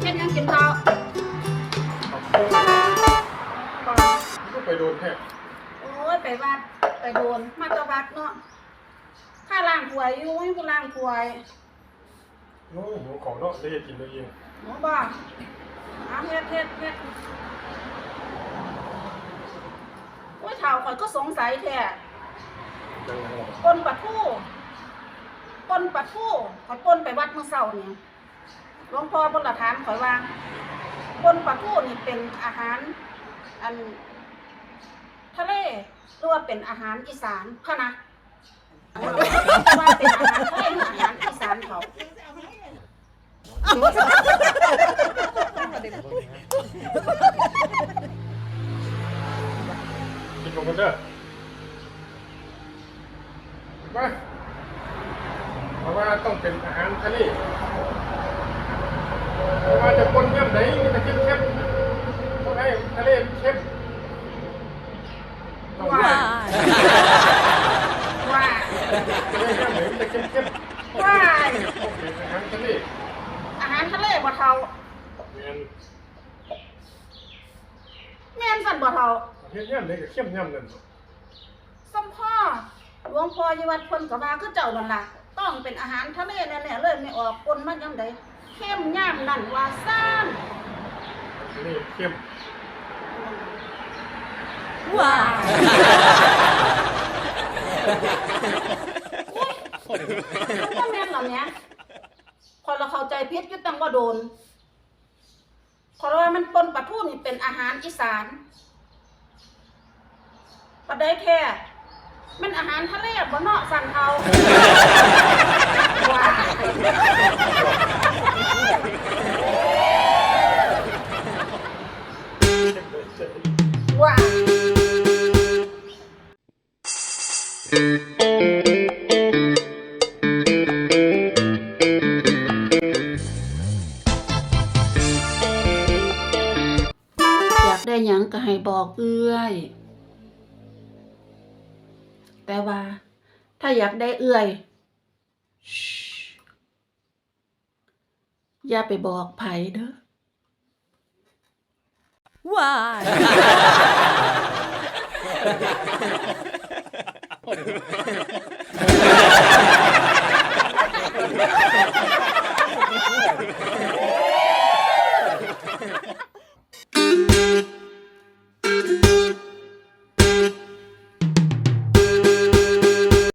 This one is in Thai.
เฮ็ดยังกินข้าไปโดนแท้โอ้ไปวัดไปโดนมาตะวัดเนาะข้าล่างถวยอยู่ให้กูล่างถวยโอ้ยหนูของเนาะได้กินตัวเองนูบ้าอาเฮ็ดเฮ็ดเฮ็ดชาวก็สงสัยแท้ จังหวะปนปลาทูปนปลาทูข่อยปนไปวัดเมื่อเช้านี่หลวงพ่อบนละถามข่อยว่าปนปลาทูนี่เป็นอาหาร อัน ทะเลหรือว่าเป็นอาหารอีสานพะนะว่าเป็น มาเพราะว่าต้องเป็นอาหารทะเลเพราะว่าจะปนย่ำไหนมันจะเข้มเข้มๆต้องให้ทะเลมันเข้มต้องว่าว่าว่าทะเลย่ำไหนมันจะเข้มเข้มว่าๆต้องเป็นอาหารทะเลอาหารทะเลบ่เท่าแม่นแม่นสั่นบ่เท่าเฮ็ดย่ำไหนก็เข้มย่ำนั่นสมพ่อ หลวงพ่ออยู่วัดเพิ่นก็ว่าคือเจ้านั่นล่ะต้องเป็นอาหารทะเลแน่ๆเลยไม่ออกปนมันยังไดเข้มย่ามนั่นว่าซ่านทะเลเข้มว้ามันก็แม่นเหรอเนี่ยพอยเราเข้าใจผิดอยู่ตั้งว่าโดนเพราะว่ามันปนปลาทูนี่เป็นอาหารอีสานปลาได้แท้ มันอาหารทะเลบ่เนาะสันเทาว้าเข้มเลยเจ๋งว้าอยากได้หยังก็ให้บอกเอื้อย แต่ว่า ถ้าอยากได้เอื้อยชิอย่าไปบอกไผเด้อ Why?